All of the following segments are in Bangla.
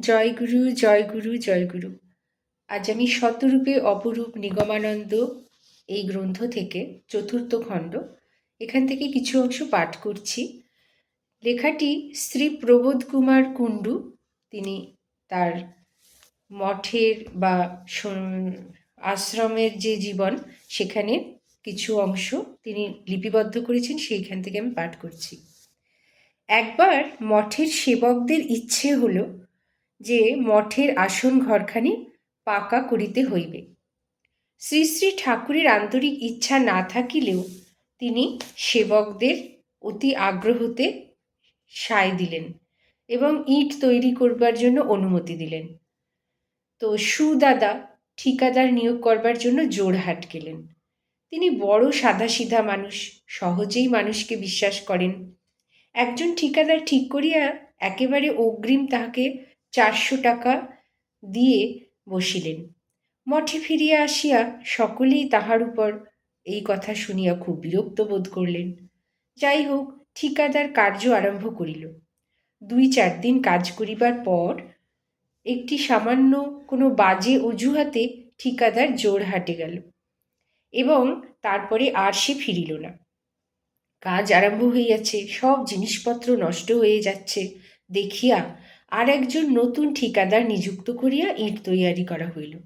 জয় গুরু জয় গুরু জয় গুরু। আজ আমি শতরূপে অপরূপ নিগমানন্দ এই গ্রন্থ থেকে চতুর্থ খণ্ড, এখান থেকে কিছু অংশ পাঠ করছি। লেখাটি শ্রী প্রবোধ কুমার কুণ্ডু, তিনি তার মঠের বা আশ্রমের যে জীবন, সেখানে কিছু অংশ তিনি লিপিবদ্ধ করেছেন, সেইখান থেকে আমি পাঠ করছি। একবার মঠের সেবকদের ইচ্ছে হলো যে মঠের আসন ঘরখানি পাকা করিতে হইবে। শ্রী শ্রী ঠাকুরের আন্তরিক ইচ্ছা না থাকিলেও তিনি সেবকদের অতি আগ্রহতে সায় দিলেন এবং ইট তৈরি করবার জন্য অনুমতি দিলেন। তো সুদাদা ঠিকাদার নিয়োগ করবার জন্য জোরহাট গেলেন। তিনি বড় সাদাসিধা মানুষ, সহজেই মানুষকে বিশ্বাস করেন। একজন ঠিকাদার ঠিক করিয়া একেবারে অগ্রিম তাহাকে চারশো টাকা দিয়ে বসিলেন। মঠে ফিরিয়া আসিয়া সকলেই তাহার উপর এই কথা শুনিয়া খুব বিরক্ত বোধ করলেন। যাই হোক, ঠিকাদার কার্য আরম্ভ করিল। দুই চার দিন কাজ করিবার পর একটি সামান্য কোনো বাজে অজুহাতে ঠিকাদার জোর হাটে গেল এবং তারপরে আর সে ফিরিল না। কাজ আরম্ভ হইয়াছে, সব জিনিসপত্র নষ্ট হয়ে যাচ্ছে, দেখিয়া আর একজন নতুন ঠিকাদার নিযুক্ত করিয়া ইট তৈয়ারি করা হইল।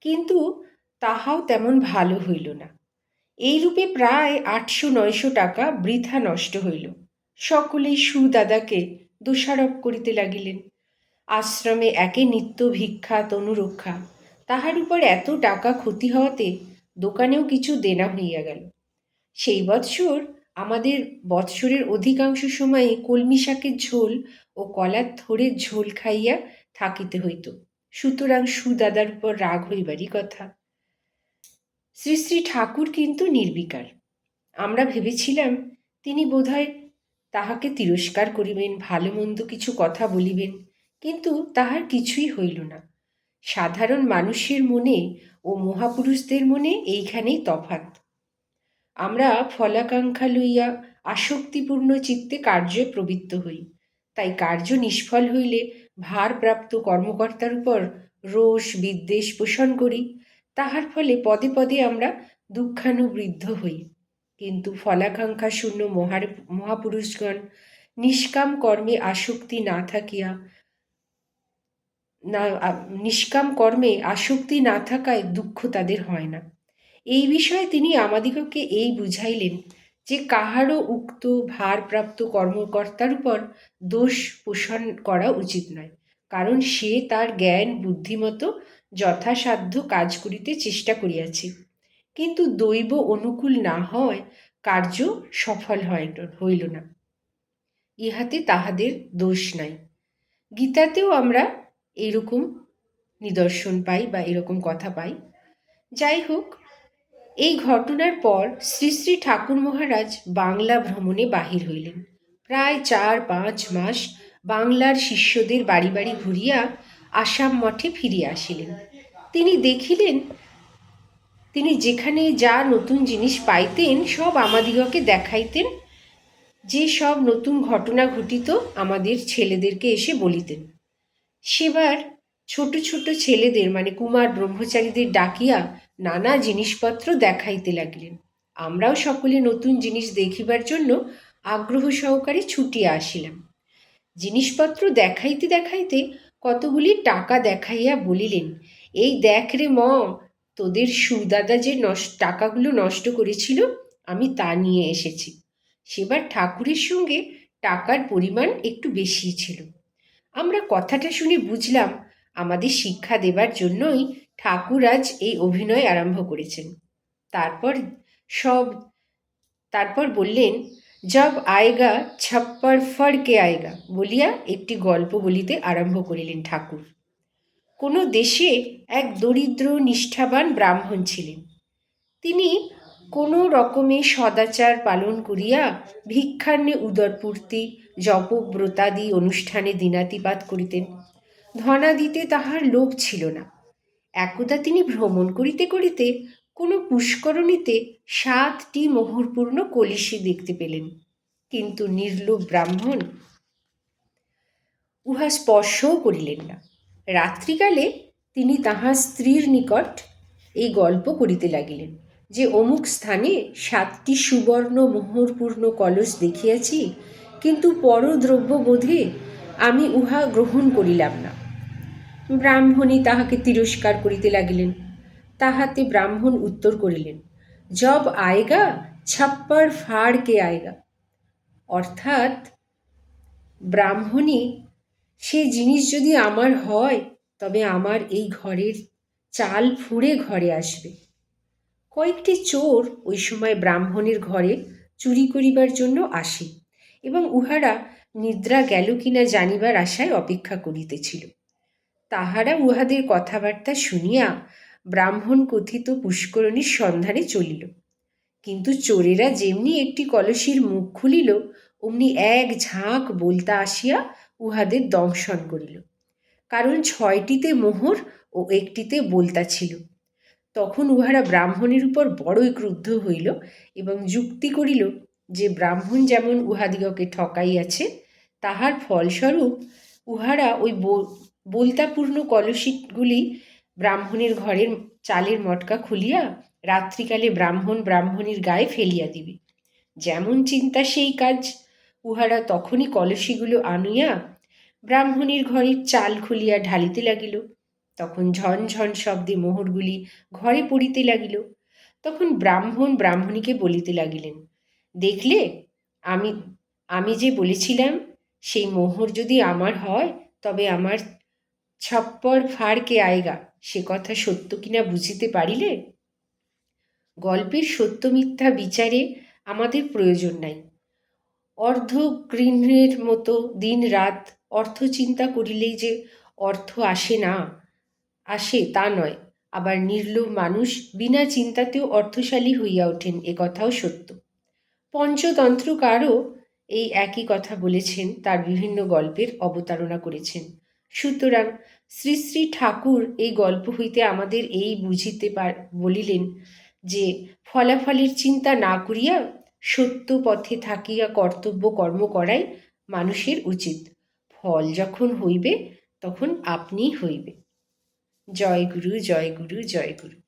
কিন্তু তাহাও তেমন ভালো হইল না। এইরূপে প্রায় আটশো নয়শো টাকা বৃথা নষ্ট হইল। সকলেই সুদাদাকে দোষারোপ করিতে লাগিলেন। আশ্রমে একে নিত্য ভিক্ষা, তনুরক্ষা, তাহার উপর এত টাকা ক্ষতি হওয়াতে দোকানেও কিছু দেনা হইয়া গেল। সেই বৎসর আমাদের বৎসরের অধিকাংশ সময়ে কলমি শাকের ঝোল ও কলার থোড়ের ঝোল খাইয়া থাকিতে হইত। সুতরাং সুদাদার উপর রাগ হইবারই কথা। শ্রী শ্রী ঠাকুর কিন্তু নির্বিকার। আমরা ভেবেছিলাম, তিনি বোধহয় তাহাকে তিরস্কার করিবেন ভালো মন্দ কিছু কথা বলিবেন, কিন্তু তাহার কিছুই হইল না। সাধারণ মানুষের মনে ও মহাপুরুষদের মনে এইখানেই তফাত আমরা ফলাকাঙ্ক্ষা লইয়া আসক্তিপূর্ণ চিত্তে কার্যে প্রবৃত্ত হই। তাই কার্য নিষ্ফল হইলে ভারপ্রাপ্ত কর্মকর্তার উপর রোষ, বিদ্বেষ পোষণ করি। তাহার ফলে পদে পদে আমরা দুঃখানুবৃদ্ধ হই। কিন্তু ফলাকাঙ্ক্ষা শূন্য মহার, মহাপুরুষগণ, নিষ্কাম কর্মে আসক্তি না থাকিয়া, না নিষ্কাম কর্মে আসক্তি না থাকায় দুঃখ তাদের হয় না। এই বিষয়ে তিনি আমাদিগকে এই বুঝাইলেন যে কাহারও উক্ত ভারপ্রাপ্ত কর্মকর্তার উপর দোষ পোষণ করা উচিত নয়, কারণ সে তার জ্ঞান বুদ্ধিমতো যথাসাধ্য কাজ করিতে চেষ্টা করিয়াছে। কিন্তু দৈব অনুকূল না হয় কার্য সফল হয় হইল না। ইহাতে তাহাদের দোষ নাই। গীতাতেও আমরা এরকম নিদর্শন পাই বা এরকম কথা পাই। যাই হোক এই ঘটনার পর শ্রী শ্রী ঠাকুর মহারাজ বাংলা ভ্রমণে বাহির হইলেন। প্রায় চার পাঁচ মাস বাংলার শিষ্যদের বাড়ি বাড়ি ঘুরিয়া আসাম মঠে ফিরিয়া আসিলেন। তিনি দেখিলেন, তিনি যেখানে যা নতুন জিনিস পাইতেন সব আমাদিগকে দেখাইতেন, যে সব নতুন ঘটনা ঘটিত আমাদের ছেলেদেরকে এসে বলিতেন। সেবার ছোট ছোট ছেলেদের মানে কুমার ব্রহ্মচারীদের ডাকিয়া নানা জিনিসপত্র দেখাইতে লাগিলেন। আমরাও সকলে নতুন জিনিস দেখিবার জন্য আগ্রহ সহকারে ছুটিয়া আসিলাম। জিনিসপত্র দেখাইতে দেখাইতে কতগুলি টাকা দেখাইয়া বলিলেন, এই দেখ রে ম তোদের সুদাদা যে নষ্ট, টাকাগুলো নষ্ট করেছিল, আমি তা নিয়ে এসেছি। সেবার ঠাকুরের সঙ্গে টাকার পরিমাণ একটু বেশি ছিল। আমরা কথাটা শুনে বুঝলাম আমাদের শিক্ষা দেবার জন্যই ঠাকুর আজ এই অভিনয় আরম্ভ করেছেন। তারপর সব, তারপর বললেন, জব আয়গা, ছাপ্পার ফড়কে আয়গা? বলিয়া একটি গল্প বলিতে আরম্ভ করিলেন ঠাকুর। কোনো দেশে এক দরিদ্র নিষ্ঠাবান ব্রাহ্মণ ছিলেন। তিনি কোনো রকমে সদাচার পালন করিয়া ভিক্ষান্নে উদরপূর্তি, জপব্রতাদি অনুষ্ঠানে দিনাতিপাত করিতেন। ধনাদিতে তাহার লোভ ছিল না। একদা তিনি ভ্রমণ করিতে করিতে কোনো পুষ্করণীতে সাতটি মোহরপূর্ণ কলিশি দেখতে পেলেন, কিন্তু নির্লোভ ব্রাহ্মণ উহা স্পর্শও করিলেন না। রাত্রিকালে তিনি তাহার স্ত্রীর নিকট এই গল্প করিতে লাগিলেন যে, অমুক স্থানে সাতটি সুবর্ণ মোহরপূর্ণ কলস দেখিয়াছি, কিন্তু পরদ্রব্য বোধে আমি উহা গ্রহণ করিলাম না। ব্রাহ্মণী তাহাকে তিরস্কার করিতে লাগিলেন। তাহাতে ব্রাহ্মণ উত্তর করিলেন, জব আয়গা, ছাপ্পার ফাড় কে আয়গা? অর্থাৎ ব্রাহ্মণী সে জিনিস যদি আমার হয়, তবে আমার এই ঘরের চাল ফুঁড়ে ঘরে আসবে। কয়েকটি চোর ওই সময় ব্রাহ্মণের ঘরে চুরি করিবার জন্য আসে এবং উহারা নিদ্রা গেল কিনা জানিবার আশায় অপেক্ষা করিতেছিল। তাহারা উহাদের কথাবার্তা শুনিয়া ব্রাহ্মণ কথিত পুষ্করণীর সন্ধানে চলিল। কিন্তু চোরেরা যেমনি একটি কলসির মুখ খুলিল, অমনি এক ঝাঁক বলতা আসিয়া উহাদের দংশন করিল। কারণ ছয়টিতে মোহর ও একটিতে বলতা ছিল। তখন উহারা ব্রাহ্মণের উপর বড়ই ক্রুদ্ধ হইল এবং যুক্তি করিল যে ব্রাহ্মণ যেমন উহাদিগকে ঠকাইয়াছে, তাহার ফলস্বরূপ উহারা ওই বলতাপূর্ণ কলসিগুলি ব্রাহ্মণের ঘরের চালের মটকা খুলিয়া রাত্রিকালে ব্রাহ্মণ ব্রাহ্মণীর গায়ে ফেলিয়া দিবে। যেমন চিন্তা সেই কাজ, উহারা তখনই কলসিগুলো আনিয়া ব্রাহ্মণীর ঘরের চাল খুলিয়া ঢালিতে লাগিল। তখন ঝন ঝন শব্দে মোহরগুলি ঘরে পড়িতে লাগিল। তখন ব্রাহ্মণ ব্রাহ্মণীকে বলিতে লাগিলেন, দেখলে, আমি আমি যে বলেছিলাম, সেই মোহর যদি আমার হয়, তবে আমার ছপ্পর ফাড়কে আয়গা? সে কথা সত্য কিনা বুঝিতে পারিলে? গল্পের সত্য মিথ্যা বিচারে আমাদের প্রয়োজন নাই। অর্ধগৃহের মতো দিন রাত অর্থ চিন্তা করিলেই যে অর্থ আসে না, আসে তা নয়। আবার নির্লোভ মানুষ বিনা চিন্তাতেও অর্থশালী হইয়া ওঠেন, এ কথাও সত্য। পঞ্চতন্ত্রকারও এই একই কথা বলেছেন, তার বিভিন্ন গল্পের অবতারণা করেছেন। সুতরাং শ্রী শ্রী ঠাকুর এই গল্প হইতে আমাদের এই বুঝিতে পার, বলিলেন যে, ফলাফলের চিন্তা না করিয়া সত্য পথে থাকিয়া কর্তব্য কর্ম করাই মানুষের উচিত। ফল যখন হইবে, তখন আপনি হইবে। জয় গুরু জয় গুরু জয় গুরু।